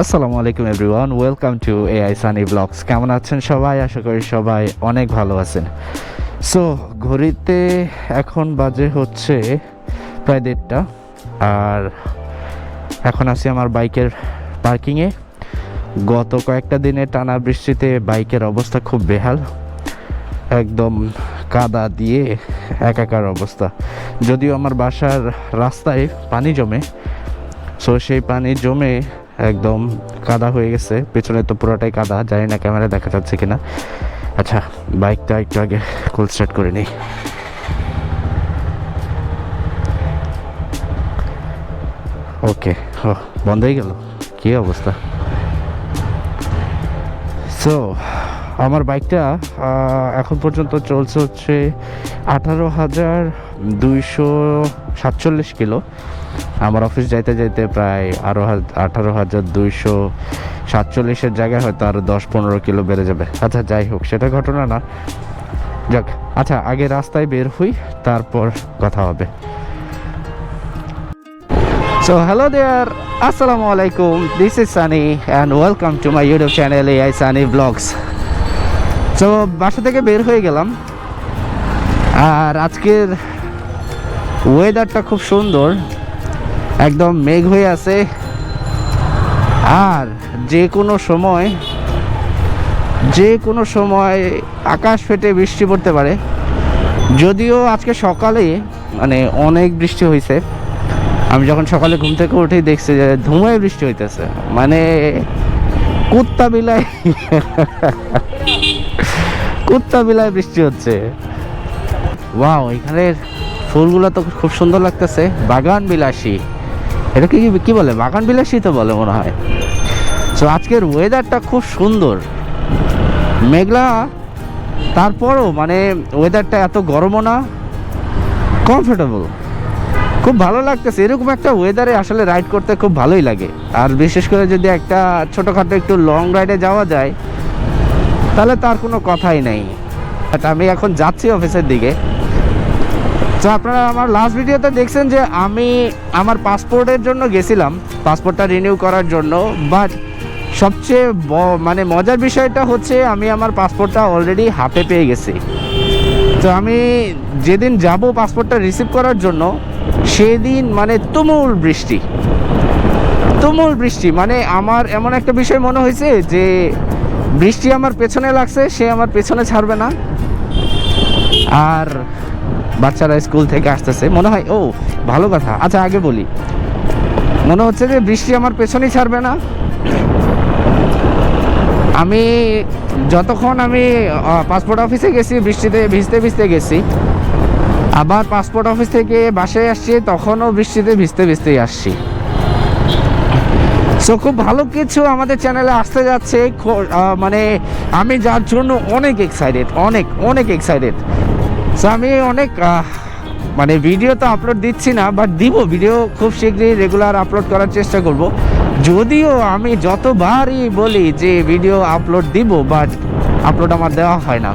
আসসালামু আলাইকুম everyone, welcome to AI Sunny blogs কেমন আছেন সবাই? আশা করি সবাই অনেক ভালো আছেন। সো ঘড়িতে এখন বাজে হচ্ছে প্রায় দেড়টা, আর এখন আছি আমার বাইকের পার্কিংয়ে। গত কয়েকটা দিনে টানা বৃষ্টিতে বাইকের অবস্থা খুব বেহাল, একদম কাদা দিয়ে একাকার অবস্থা। যদিও আমার বাসার রাস্তায় পানি জমে সো সেই পানি জমে একদম কাদা হয়ে গেছে। পেছনে তো পুরোটাই কাদা, জানি না ক্যামেরা দেখা যাচ্ছে কিনা। আচ্ছা বাইকটা একটু আগে কুল স্টার্ট করে নিই। ওকে, ও, বন্ধ হয়ে গেল? কী অবস্থা? সো আমার বাইকটা এখন পর্যন্ত চলছে হচ্ছে আঠারো হাজার দুইশো সাতচল্লিশ কিলো। আমার অফিস যাইতে যাইতে প্রায় আরও আঠারো হাজার দুইশো সাতচল্লিশের জায়গায় হয়তো আরও দশ পনেরো কিলো বেড়ে যাবে আচ্ছা যাই হোক সেটা ঘটনা না যাক আচ্ছা আগে রাস্তায় বের হই তারপর কথা হবে So hello there, Assalamu alaikum. This is Sunny and welcome to my YouTube channel AI Sunny Vlogs. So বাসা থেকে বের হয়ে গেলাম আর আজকের ওয়েদারটা খুব সুন্দর একদম মেঘ হয়ে আছে। আর যে কোনো সময়, যে কোনো সময় আকাশ ফেটে বৃষ্টি পড়তে পারে। যদিও আজকে সকালে মানে অনেক বৃষ্টি হয়েছে আমি যখন সকালে ঘুম থেকে উঠেই দেখছি যে ধুমায় বৃষ্টি হইতেছে। মানে কুত্তা বিলাই কুত্তা বিলাই বৃষ্টি হচ্ছে। ওয়াও, এখানের ফুলগুলো তো খুব সুন্দর লাগতেছে। বাগান বিলাসী। এটা কি কি বলে? বাগান বিলাসী তো বলে মনে হয়। তো আজকের ওয়েদারটা খুব সুন্দর। মেঘলা, তারপরও মানে ওয়েদারটা এত গরমও না কমফোর্টেবল খুব ভালো লাগতেছে। এরকম একটা ওয়েদারে আসলে রাইড করতে খুব ভালোই লাগে। আর বিশেষ করে যদি একটা ছোটোখাটো একটু লং রাইডে যাওয়া যায়, তাহলে তার কোনো কথাই নেই। আমি এখন যাচ্ছি অফিসের দিকে। তো আপনারা আমার লাস্ট ভিডিওতে দেখছেন যে আমি আমার পাসপোর্টের জন্য গেছিলাম। পাসপোর্টটা রিনিউ করার জন্য। বাট সবচেয়ে মানে মজার বিষয়টা হচ্ছে আমি আমার পাসপোর্টটা অলরেডি হাতে পেয়ে গেছি। তো আমি যেদিন যাব পাসপোর্টটা রিসিভ করার জন্য, সেদিন মানে তুমুল বৃষ্টি। তুমুল বৃষ্টি। মানে আমার এমন একটা বিষয় মনে হয়েছে যে বৃষ্টি আমার পেছনে লাগছে, সে আমার পেছনে ছাড়বে না। আর বাচ্চারা স্কুল থেকে আসতেছে। মনে হয়, ও, ভালো কথা। আচ্ছা আগে বলি। মনে হচ্ছে যে বৃষ্টি আমার পেছনেই ছাড়বে না। আমি যতক্ষণ আমি পাসপোর্ট অফিসে গেছি, বৃষ্টিতে ভিজতে ভিজতে গেছি, আবার পাসপোর্ট অফিস থেকে বাসায় আসছি, তখনও বৃষ্টিতে ভিজতে ভিজতেই আসছি। সো খুব ভালো কিছু আমাদের চ্যানেলে আসতে যাচ্ছে। মানে আমি যার জন্য অনেক এক্সাইটেড অনেক অনেক এক্সাইটেড সো আমি অনেক মানে ভিডিও তো আপলোড দিচ্ছি না বাট দিব। ভিডিও খুব শীঘ্রই রেগুলার আপলোড করার চেষ্টা করব। যদিও আমি যতবারই বলি যে ভিডিও আপলোড দিব বাট আপলোড আমার দেওয়া হয় না।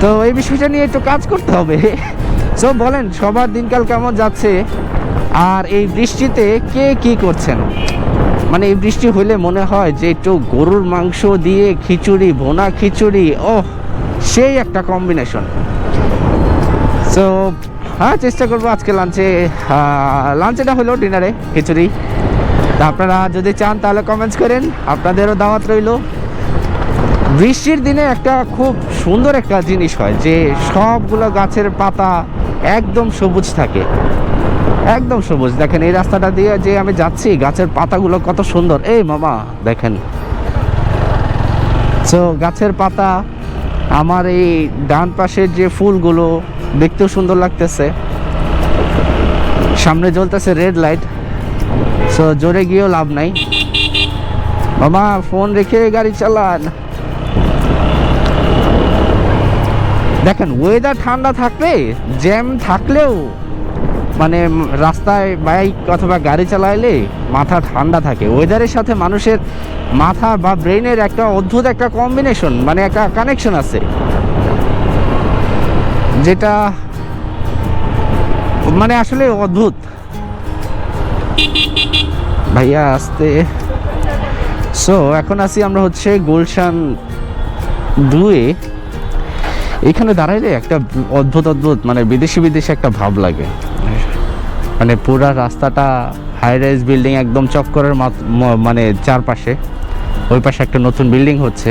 তো এই বিষয়টা নিয়ে একটু কাজ করতে হবে। সো বলেন, সবার দিনকাল কেমন যাচ্ছে? আর এই বৃষ্টিতে কে কি করছেন? মানে এই বৃষ্টি হলে মনে হয় যে একটু গরুর মাংস দিয়ে খিচুড়ি, ভোনা খিচুড়ি ও সেই একটা কম্বিনেশন সো হ্যাঁ চেষ্টা করব আজকে লাঞ্চে লাঞ্চেটা হলো ডিনারে খিচুড়ি। তা আপনারা যদি চান তাহলে কমেন্টস করেন, আপনাদেরও দাওয়াত রইল। বৃষ্টির দিনে একটা খুব সুন্দর একটা জিনিস হয় যে সবগুলো গাছের পাতা একদম সবুজ থাকে। একদম সবুজ। দেখেন এই রাস্তাটা দিয়ে যে আমি যাচ্ছি, গাছের পাতাগুলো কত সুন্দর। এই মামা, দেখেন। সো গাছের পাতা, আমার এই ডান পাশের যে ফুলগুলো দেখতেও সুন্দর লাগতেছে। সামনে জ্বলতেছে রেড লাইট সো জোরে গিয়েও লাভ নাই। মামা ফোন রেখে গাড়ি চালান। দেখেন ওয়েদার ঠান্ডা থাকলে জ্যাম থাকলেও মানে রাস্তায় বাইক অথবা গাড়ি চালাইলে মাথা ঠান্ডা থাকে। ওয়েদারের সাথে মানুষের মাথা বা ব্রেনের একটা অদ্ভুত একটা কম্বিনেশন মানে একটা কানেকশন আছে। যেটা মানে আসলে অদ্ভুত। ভাইয়া আসতে। সো এখন আছি আমরা হচ্ছে গুলশান দুয়ে। এখানে দাঁড়াইলে একটা অদ্ভুত অদ্ভুত মানে বিদেশি বিদেশি একটা ভাব লাগে। মানে পুরা রাস্তাটা হাই রাইজ বিল্ডিং একদম চক্করের মানে চারপাশে। ওই পাশে একটা নতুন বিল্ডিং হচ্ছে।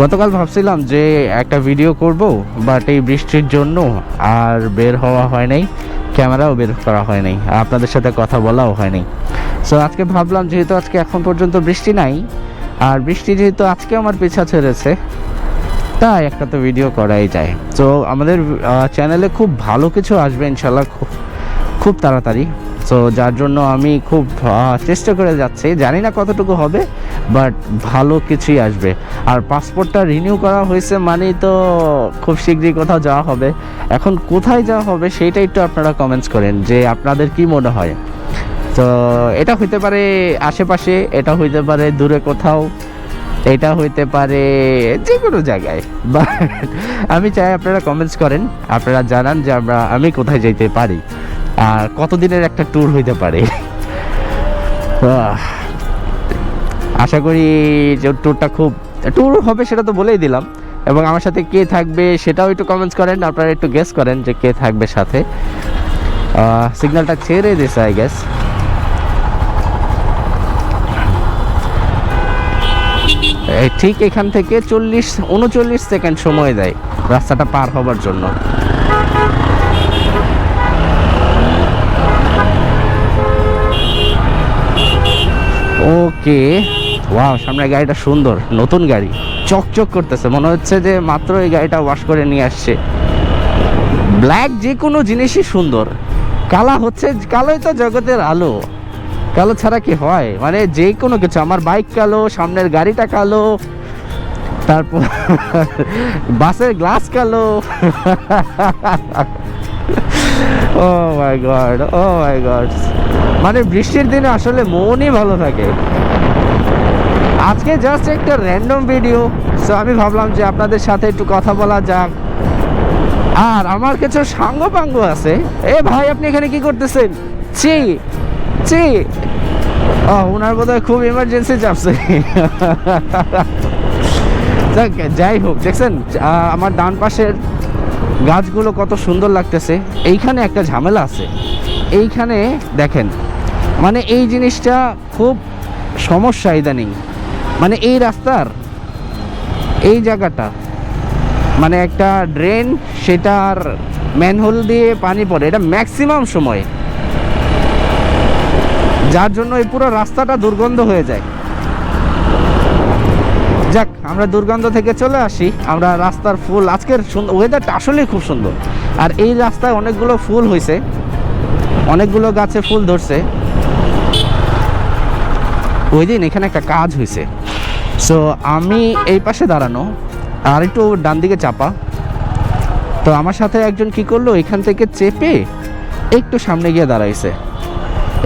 গতকাল ভাবছিলাম যে একটা ভিডিও করব বাট এই বৃষ্টির জন্য আর বের হওয়া হয় নাই ক্যামেরাও বের করা হয় নাই, আপনাদের সাথে কথা বলাও হয় নাই। সো আজকে ভাবলাম যেহেতু আজকে এখন পর্যন্ত বৃষ্টি নাই, আর বৃষ্টি যেহেতু আজকে আমার পিছা ছেড়েছে, তাই একটা তো ভিডিও করাই যায়। তো আমাদের চ্যানেলে খুব ভালো কিছু আসবে, ইনশাল্লাহ খুব তাড়াতাড়ি। তো যার জন্য আমি খুব চেষ্টা করে যাচ্ছি। জানি না কতটুকু হবে বাট ভালো কিছুই আসবে। আর পাসপোর্টটা রিনিউ করা হয়েছে মানেই তো খুব শীঘ্রই কোথাও যাওয়া হবে। এখন কোথায় যাওয়া হবে সেইটা একটু আপনারা কমেন্টস করেন যে আপনাদের কি মনে হয়। তো এটা হইতে পারে আশেপাশে, এটা হইতে পারে দূরে কোথাও, এটা হইতে পারে যে কোনো জায়গায়। বাট আমি চাই আপনারা কমেন্টস করেন, আপনারা জানান যে আমরা, আমি কোথায় যেতে পারি। আর কতদিনের একটা ট্যুর হইতে পারে? আশা করি যে ট্যুরটা খুব ট্যুর হবে সেটা তো বলেই দিলাম। এবং আমার সাথে কে থাকবে সেটাও একটু কমেন্টস করেন, আপনারা একটু গেস করেন যে কে থাকবে সাথে। সিগন্যালটা ছেড়ে দিয়েছে আই গেস ঠিক এখান থেকে চল্লিশ, উনচল্লিশ সেকেন্ড সময় দেয় রাস্তাটা পার হবার জন্য। ওকে। ওয়াও, সামনে গাড়িটা সুন্দর, নতুন গাড়ি। চকচক করতেছে, মনে হচ্ছে যে মাত্র এই গাড়িটা ওয়াশ করে নিয়ে আসছে। ব্ল্যাক যে কোনো জিনিসই সুন্দর। কালা হচ্ছে, কালোই তো জগতের আলো। কালো ছাড়া কি হয়? মানে যে কোনো কিছু, আমার বাইক কালো, সামনের গাড়িটা কালো, তারপর বাসের গ্লাস কালো। ও মাই গড ও মাই গড মানে বৃষ্টির দিনে আসলে মনই ভালো থাকে। আজকে জাস্ট একটা র্যান্ডম ভিডিও সো আমি ভাবলাম যে আপনাদের সাথে একটু কথা বলা যাক। আর আমার কিছু সাঙ্গ পাঙ্গ আছে। এ ভাই, আপনি এখানে কি করতেছেন? চি চি ও ওনার বোধহয় খুব ইমার্জেন্সি চাপছে। যাই হোক, দেখছেন আমার ডান পাশের গাছগুলো কত সুন্দর লাগতেছে। এইখানে একটা ঝামেলা আছে। এইখানে দেখেন মানে এই জিনিসটা খুব সমস্যা ইদানিং। মানে এই রাস্তার, এই জায়গাটা মানে একটা ড্রেন, সেটার ম্যানহোল দিয়ে পানি পড়ে, এটা ম্যাক্সিমাম সময়। যার জন্য এই পুরো রাস্তাটা দুর্গন্ধ হয়ে যায়। যাক, আমরা দুর্গন্ধ থেকে চলে আসি। আমরা রাস্তার ফুল, আজকের ওয়েদারটা আসলেই খুব সুন্দর। আর এই রাস্তায় অনেকগুলো ফুল হয়েছে অনেকগুলো গাছে ফুল ধরছে। ওই দিন এখানে একটা কাজ হয়েছে। সো আমি এই পাশে দাঁড়ানো, আর একটু ডান দিকে চাপা। তো আমার সাথে একজন কি করল, এখান থেকে চেপে একটু সামনে গিয়ে দাঁড়াইছে।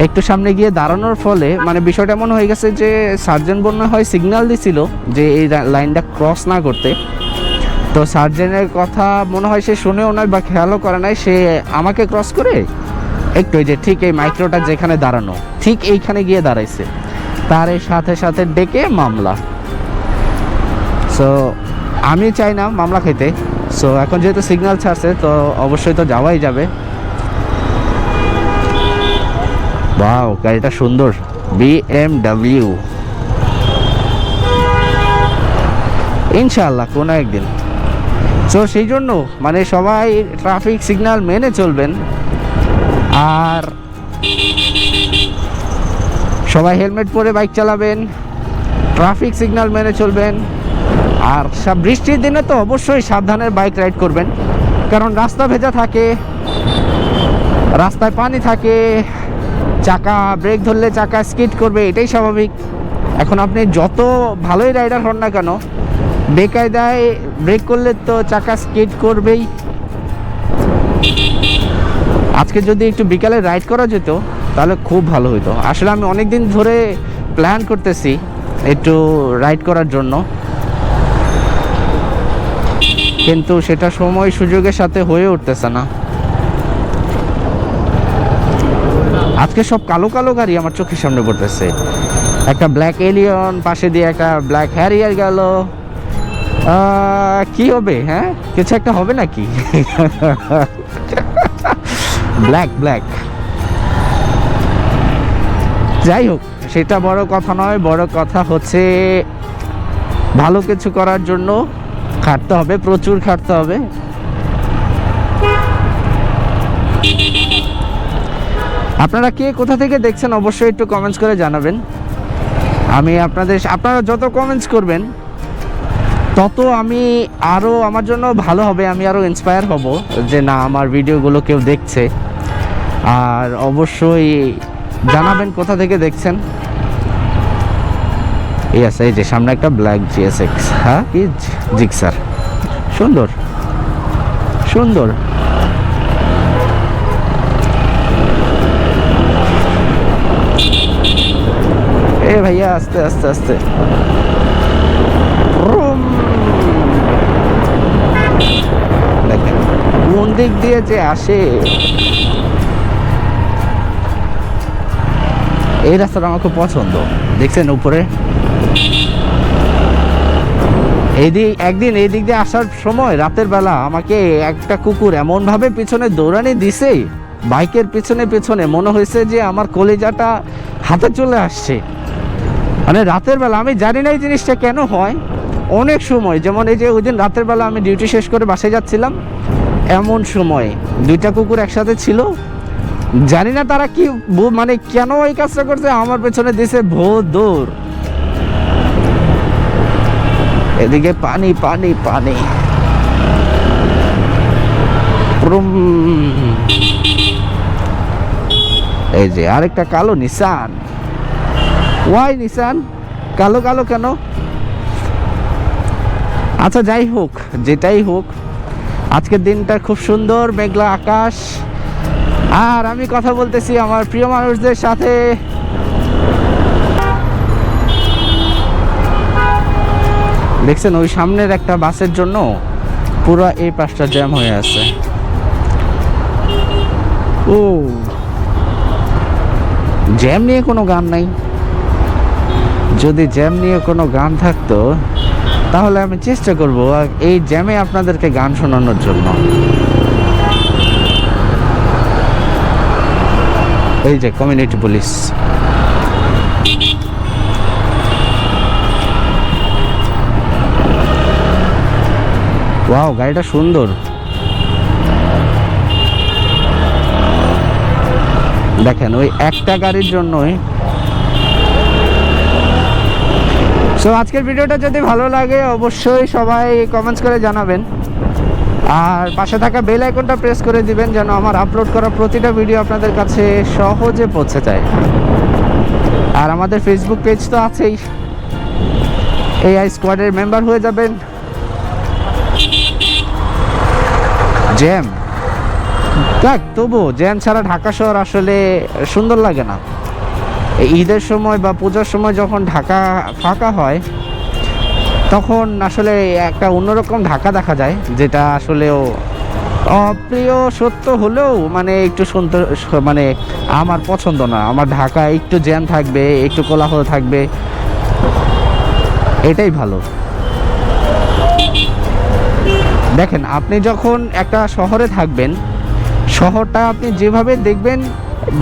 একটু সামনে গিয়ে দাঁড়ানোর ফলে মানে বিষয়টা এমন হয়ে গেছে যে, সার্জন মনে হয় সিগন্যাল দিছিল যে, এই লাইনটা ক্রস না করতে। তো সার্জেনের কথা মনে হয় সে শুনেও নয় বা খেয়ালও করে নাই, সে আমাকে ক্রস করে একটু যে ঠিক এই মাইক্রোটা যেখানে দাঁড়ানো, ঠিক এইখানে গিয়ে দাঁড়াইছে। তার সাথে সাথে ডেকে মামলা। সো আমি চাই না মামলা খেতে। সো এখন যেহেতু সিগন্যাল ছাড়ছে, তো অবশ্যই তো যাওয়াই যাবে। বাও গাড়িটা সুন্দর। বিএমডব্লিউ ইনশাল্লাহ কোনো একদিন। সো সেই জন্য মানে সবাই ট্রাফিক সিগন্যাল মেনে চলবেন। আর সবাই হেলমেট পরে বাইক চালাবেন ট্রাফিক সিগন্যাল মেনে চলবেন। আর সব বৃষ্টির দিনে তো অবশ্যই সাবধানের বাইক রাইড করবেন, কারণ রাস্তা ভেজা থাকে, রাস্তায় পানি থাকে, চাকা ব্রেক ধরলে চাকা স্কিড করবে, এটাই স্বাভাবিক। এখন আপনি যত ভালোই রাইডার হন না কেন, বেকায়দায় ব্রেক করলে তো চাকা স্কিড করবেই। আজকে যদি একটু বিকালে রাইড করা যেত তাহলে খুব ভালো হতো আসলে আমি অনেক দিন ধরে প্ল্যান করতেছি একটু রাইড করার জন্য। কিন্তু সেটা সময় সুযোগের সাথে হয়ে উঠতেছে না। আজকে সব কালো কালো গাড়ি আমার চোখের সামনে পড়তেছে। একটা ব্ল্যাক এলিয়ন পাশে দিয়ে একটা ব্ল্যাক হ্যারিয়ার গেল। কি হবে হ্যাঁ? কিছু একটা হবে নাকি? ব্ল্যাক ব্ল্যাক যাই হোক, সেটা বড় কথা নয়, বড় কথা হচ্ছে ভালো কিছু করার জন্য খাটতে হবে, প্রচুর খাটতে হবে। আপনারা কে কোথা থেকে দেখছেন অবশ্যই একটু কমেন্টস করে জানাবেন। আমি আপনাদের আপনারা যত কমেন্টস করবেন, তত আমি আরও আমার জন্য ভালো হবে, আমি আরও ইন্সপায়ার হব যে না, আমার ভিডিওগুলো কেউ দেখছে। আর অবশ্যই জানাবেন কোথা থেকে দেখছেন? আছে, এই যে সামনে একটা ব্ল্যাক জিএসএক্স হ্যাঁ? কি জিক্সার? সুন্দর। সুন্দর। এ ভাইয়া, আস্তে আস্তে আস্তে। কোন দিক দিয়ে যে আসে? এই রাস্তাটা আমার খুব পছন্দ। দেখছেন উপরে? এইদিক একদিন এই দিক দিয়ে আসার সময়, রাতের বেলা আমাকে একটা কুকুর এমন ভাবে পিছনে দৌড়ানি দিছে, বাইকের পিছনে পিছনে। মনে হয়েছে যে আমার কলেজাটা হাতে চলে আসছে। মানে রাতের বেলা, আমি জানি না এই জিনিসটা কেন হয়। অনেক সময়, যেমন এই যে ওই দিন রাতের বেলা আমি ডিউটি শেষ করে বাসায় যাচ্ছিলাম, এমন সময় দুইটা কুকুর একসাথে ছিল জানি না তারা কি মানে কেন এই কাজটা করছে, আমার পেছনে দিছে ভো দৌড়। এদিকে পানি পানি পানি। এই যে আরেকটা কালো নিসান ওয়াই নিসান কালো কালো কেন? আচ্ছা যাই হোক, যেটাই হোক, আজকের দিনটা খুব সুন্দর, মেঘলা আকাশ। আর আমি কথা বলতেছি আমার প্রিয় মানুষদের সাথে। দেখছেন, ওই সামনের একটা বাসের জন্য পুরো এই পাশটা জ্যাম হয়ে আছে। ও। জ্যাম নিয়ে কোনো গান নাই। যদি জ্যাম নিয়ে কোনো গান থাকতো, তাহলে আমি চেষ্টা করব এই জ্যামে আপনাদেরকে গান শোনানোর জন্য। এই যে কমিউনিটি পুলিশ ওয়াও গাড়িটা সুন্দর। দেখেন, ওই একটা গাড়ির জন্যই। সো আজকের ভিডিওটা যদি ভালো লাগে, অবশ্যই সবাই কমেন্টস করে জানাবেন। আর পাশে থাকা বেল আইকনটা প্রেস করে দিবেন যেন আমার আপলোড করা প্রতিটা ভিডিও আপনাদের কাছে সহজে পৌঁছে যায়। আর আমাদের ফেসবুক পেজ তো আছেই। এআই স্কোয়াডের মেম্বার হয়ে যাবেন। জ্যাম দেখ তবু জ্যাম ছাড়া ঢাকা শহর আসলে সুন্দর লাগে না। ঈদের সময় বা পূজার সময় যখন ঢাকা ফাঁকা হয় তখন আসলে একটা অন্যরকম ঢাকা দেখা যায়, যেটা আসলেও অপ্রিয় সত্য হলেও মানে একটু শুনতে মানে আমার পছন্দ না। আমার ঢাকা একটু জ্যাম থাকবে, একটু কোলাহল থাকবে। এটাই ভালো। দেখেন, আপনি যখন একটা শহরে থাকবেন, শহরটা আপনি যেভাবে দেখবেন,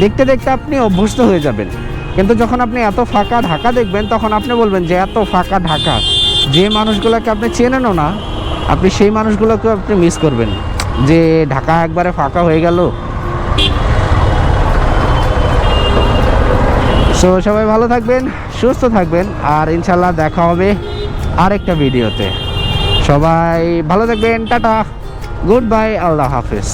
দেখতে দেখতে আপনি অভ্যস্ত হয়ে যাবেন। কিন্তু যখন আপনি এত ফাঁকা ঢাকা দেখবেন, তখন আপনি বলবেন যে, এত ফাঁকা ঢাকা যে মানুষগুলোকে আপনি চেনেনও না, আপনি সেই মানুষগুলোকে আপনি মিস করবেন। যে ঢাকা একবারে ফাঁকা হয়ে গেল। সো সবাই ভালো থাকবেন, সুস্থ থাকবেন, আর ইনশাল্লাহ দেখা হবে আরেকটা ভিডিওতে। সবাই ভালো থাকবেন, টাটা, গুড বাই, আল্লাহ হাফিজ।